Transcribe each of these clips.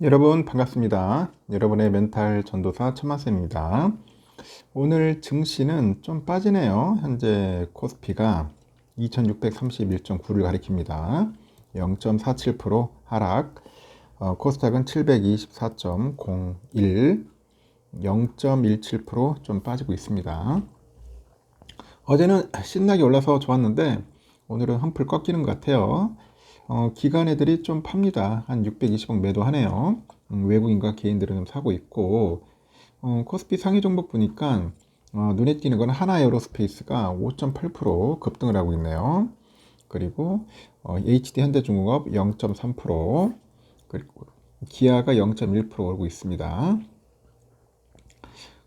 여러분 반갑습니다. 여러분의 멘탈 전도사 천마쌤입니다. 오늘 증시는 좀 빠지네요. 현재 코스피가 2631.9를 가리킵니다. 0.47% 하락. 어, 코스닥은 724.01, 0.17%좀 빠지고 있습니다. 어제는 신나게 올라서 좋았는데 오늘은 한풀 꺾이는 것 같아요. 어, 기관 애들이 좀 팝니다. 한 620억 매도하네요. 음, 외국인과 개인들은 좀 사고 있고, 어, 코스피 상위 종목 보니까 어, 눈에 띄는 건 하나 에어로스페이스가 5.8% 급등을 하고 있네요. 그리고 어, HD 현대중공업 0.3%, 그리고 기아가 0.1% 오르고 있습니다.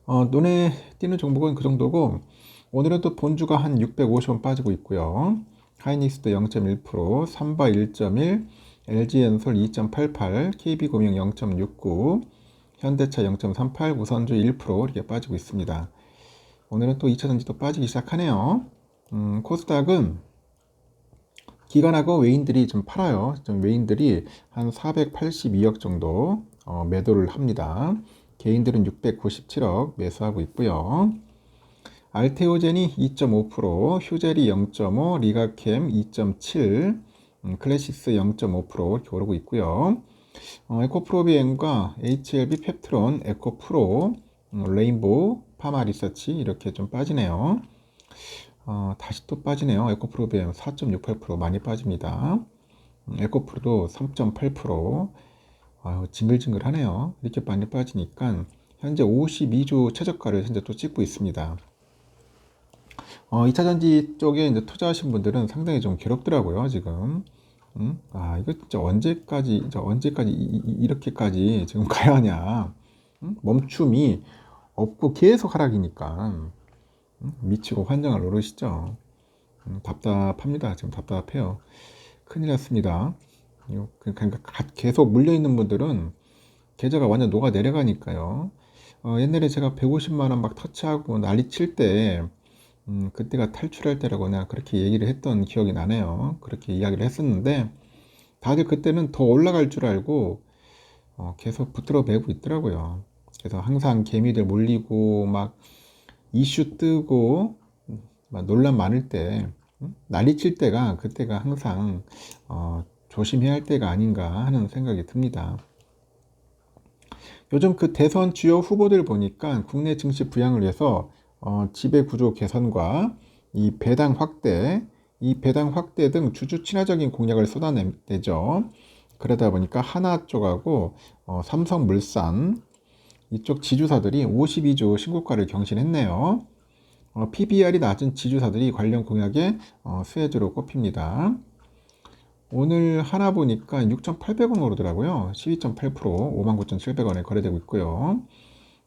어, 눈에 띄는 종목은 그 정도고, 오늘은 또 본주가 한 650원 빠지고 있고요. 하이닉스도 0.1%, 삼바 1.1, LG엔솔 2.88, KB금융 0.69, 현대차 0.38, 우선주 1% 이렇게 빠지고 있습니다. 오늘은 또 2차전지도 빠지기 시작하네요. 음, 코스닥은 기관하고 외인들이 좀 팔아요. 좀 외인들이 한 482억 정도 어, 매도를 합니다. 개인들은 697억 매수하고 있고요. 알테오젠이 2.5%, 휴젤이 0.5, 리가캠 2.7, 음, 클래시스 0.5% 이렇게 오르고 있고요. 어, 에코프로비엠과 HLB 펩트론, 에코프로, 음, 레인보우, 파마 리서치 이렇게 좀 빠지네요. 어, 다시 또 빠지네요. 에코프로비엠 4.68% 많이 빠집니다. 음, 에코프로도 3.8%. 아유, 징글징글하네요. 이렇게 많이 빠지니까 현재 52주 최저가를 현재 또 찍고 있습니다. 어, 2차 전지 쪽에 이제 투자하신 분들은 상당히 좀 괴롭더라고요, 지금. 음? 아, 이거 진짜 언제까지, 이제 언제까지 이, 렇게까지 지금 가야 하냐. 음? 멈춤이 없고 계속 하락이니까. 음? 미치고 환장을 노르시죠. 음, 답답합니다. 지금 답답해요. 큰일 났습니다. 그러니까 계속 물려있는 분들은 계좌가 완전 녹아 내려가니까요. 어, 옛날에 제가 150만원 막 터치하고 난리 칠 때 음, 그때가 탈출할 내가 그렇게 얘기를 했던 기억이 나네요. 그렇게 이야기를 했었는데, 다들 그때는 더 올라갈 줄 알고, 어, 계속 붙들어 매고 있더라고요. 그래서 항상 개미들 몰리고, 막, 이슈 뜨고, 막 논란 많을 때, 음? 난리 칠 때가, 그때가 항상, 어, 조심해야 할 때가 아닌가 하는 생각이 듭니다. 요즘 그 대선 주요 후보들 보니까 국내 증시 부양을 위해서 어, 지배 구조 개선과 이 배당 확대, 이 배당 확대 등 주주 친화적인 공약을 쏟아내죠. 그러다 보니까 하나 쪽하고 어, 삼성물산 이쪽 지주사들이 52조 신고가를 경신했네요. 어, PBR이 낮은 지주사들이 관련 공약에 어, 수혜주로 꼽힙니다. 오늘 하나 보니까 6,800원 오르더라고요. 12.8% 59,700원에 거래되고 있고요.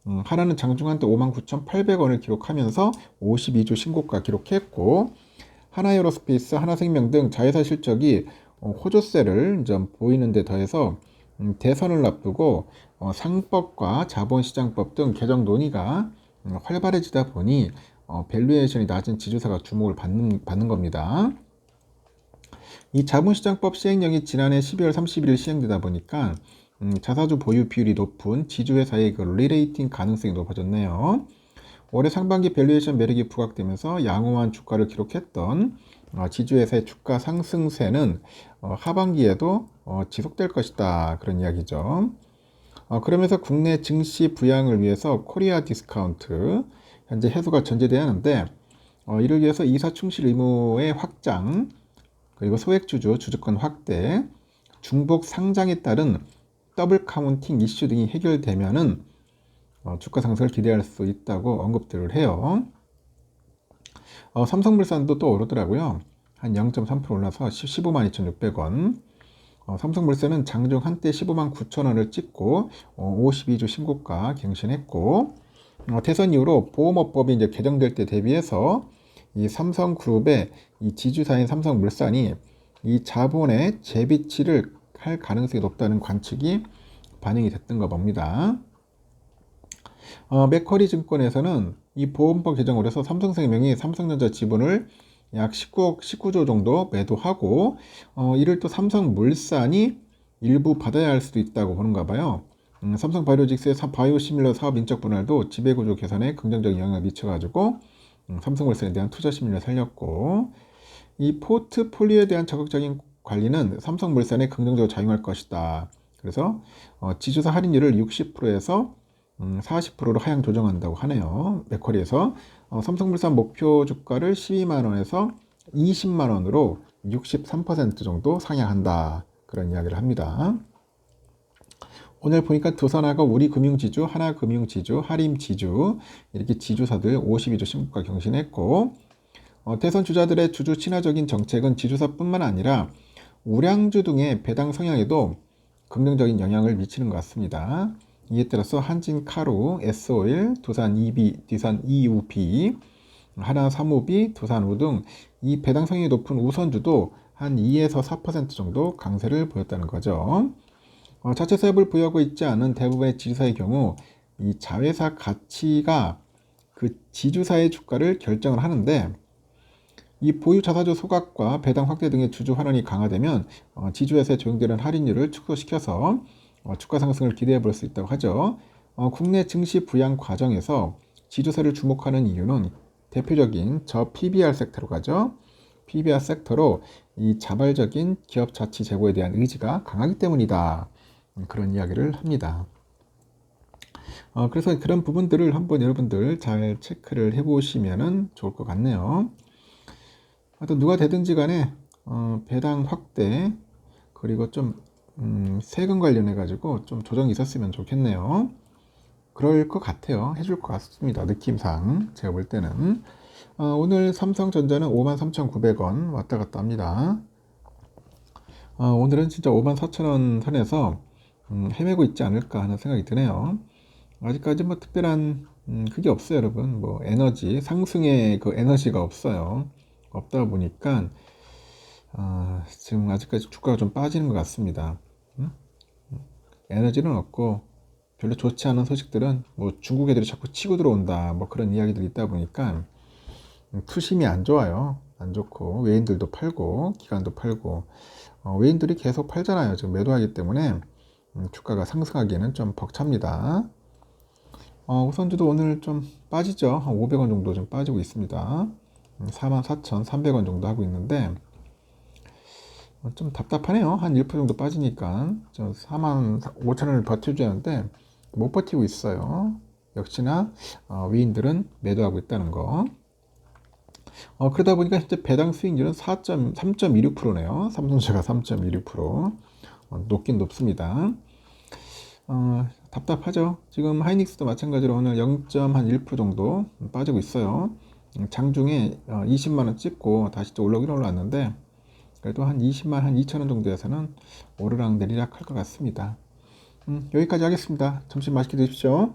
음, 하나는 장중한 때 59,800원을 기록하면서 52주 신고가 기록했고 하나에어로스페이스, 하나생명 등 자회사 실적이 어, 호조세를 좀 보이는 데 더해서 음, 대선을 앞두고 어, 상법과 자본시장법 등 개정 논의가 음, 활발해지다 보니 어, 밸류에이션이 낮은 지주사가 주목을 받는, 받는 겁니다. 이 자본시장법 시행령이 지난해 12월 31일 시행되다 보니까 음, 자사주 보유 비율이 높은 지주회사의 그 리레이팅 가능성이 높아졌네요. 올해 상반기 밸류에이션 매력이 부각되면서 양호한 주가를 기록했던 어, 지주회사의 주가 상승세는 어, 하반기에도 어, 지속될 것이다. 그런 이야기죠. 어, 그러면서 국내 증시 부양을 위해서 코리아 디스카운트 현재 해소가 전제돼야 하는데 어, 이를 위해서 이사 충실 의무의 확장 그리고 소액주주 주주권 확대 중복 상장에 따른 더블 카운팅 이슈 등이 해결되면은 어, 주가 상승을 기대할 수 있다고 언급들을 해요. 어, 삼성물산도 또 오르더라고요. 한 0.3% 올라서 15만 2,600원. 어, 삼성물산은 장중 한때 15만 9천원을 찍고 어, 52주 신고가 갱신했고 어, 대선 이후로 보험업법이 이제 개정될 때 대비해서 이 삼성그룹의 이 지주사인 삼성물산이 이 자본의 재비치를 할 가능성이 높다는 관측이 반영이 됐던가 봅니다. 어, 맥커리 증권에서는 이 보험법 개정을 해서 삼성생명이 삼성전자 지분을 약 19억 19조 정도 매도하고 어, 이를 또 삼성물산이 일부 받아야 할 수도 있다고 보는가 봐요. 음, 삼성 바이오로직스의 사- 바이오시밀러 사업 인적 분할도 지배구조 개선에 긍정적인 영향을 미쳐가지고 음, 삼성물산에 대한 투자 심리를 살렸고 이 포트폴리오에 대한 적극적인 관리는 삼성물산에 긍정적으로 작용할 것이다. 그래서 어, 지주사 할인율을 60%에서 음, 40%로 하향 조정한다고 하네요. 맥쿼리에서 어, 삼성물산 목표 주가를 12만 원에서 20만 원으로 63% 정도 상향한다. 그런 이야기를 합니다. 오늘 보니까 두산하고 우리 금융지주, 하나금융지주, 하림지주 이렇게 지주사들 52주 신고가 경신했고 어, 대선 주자들의 주주 친화적인 정책은 지주사뿐만 아니라 우량주 등의 배당 성향에도 긍정적인 영향을 미치는 것 같습니다. 이에 따라서 한진 카루, S오일, 두산 EB, 두산 EUB, 하나 사무비, 두산 우 등 이 배당 성향이 높은 우선주도 한 2에서 4% 정도 강세를 보였다는 거죠. 어, 자체 사업을 보유하고 있지 않은 대부분의 지주사의 경우 이 자회사 가치가 그 지주사의 주가를 결정을 하는데 이 보유 자사주 소각과 배당 확대 등의 주주 환원이 강화되면 어, 지주회사에 적용되는 할인율을 축소시켜서 어, 주가 상승을 기대해 볼 수 있다고 하죠. 어, 국내 증시 부양 과정에서 지주사를 주목하는 이유는 대표적인 저 PBR 섹터로 가죠. PBR 섹터로 이 자발적인 기업 자치 제고에 대한 의지가 강하기 때문이다. 음, 그런 이야기를 합니다. 어, 그래서 그런 부분들을 한번 여러분들 잘 체크를 해보시면 좋을 것 같네요. 하여튼 누가 되든지 간에 어, 배당 확대 그리고 좀 음, 세금 관련해 가지고 좀 조정이 있었으면 좋겠네요. 그럴 것 같아요. 해줄 것 같습니다. 느낌상 제가 볼 때는 어, 오늘 삼성전자는 53,900원 왔다 갔다 합니다. 어, 오늘은 진짜 54,000원 선에서 음, 헤매고 있지 않을까 하는 생각이 드네요. 아직까지 뭐 특별한 음, 그게 없어요, 여러분. 뭐 에너지 상승의 그 에너지가 없어요. 없다 보니까 아, 지금 아직까지 주가가 좀 빠지는 것 같습니다. 음? 에너지는 없고 별로 좋지 않은 소식들은 뭐 중국 애들이 자꾸 치고 들어온다 뭐 그런 이야기들이 있다 보니까 음, 투심이 안 좋아요. 안 좋고 외인들도 팔고 기관도 팔고 어, 외인들이 계속 팔잖아요. 지금 매도하기 때문에 음, 주가가 상승하기에는 좀 벅찹니다. 어, 우선주도 오늘 좀 빠지죠. 한 500원 정도 좀 빠지고 있습니다. 44,300원 정도 하고 있는데 어, 좀 답답하네요. 한 1% 정도 빠지니까 좀 45,000원을 버텨줘야 하는데 못 버티고 있어요. 역시나 어, 위인들은 매도하고 있다는 거. 어, 그러다 보니까 현재 배당 수익률은 4.3.26%네요. 삼성전자가 3.26% 어, 높긴 높습니다. 어, 답답하죠. 지금 하이닉스도 마찬가지로 오늘 0.1% 정도 빠지고 있어요. 장중에 20만 원 찍고 다시 또 올라오긴 올라왔는데 그래도 한 20만 한 2천 원 정도에서는 오르락 내리락 할 것 같습니다. 음, 여기까지 하겠습니다. 점심 맛있게 드십시오.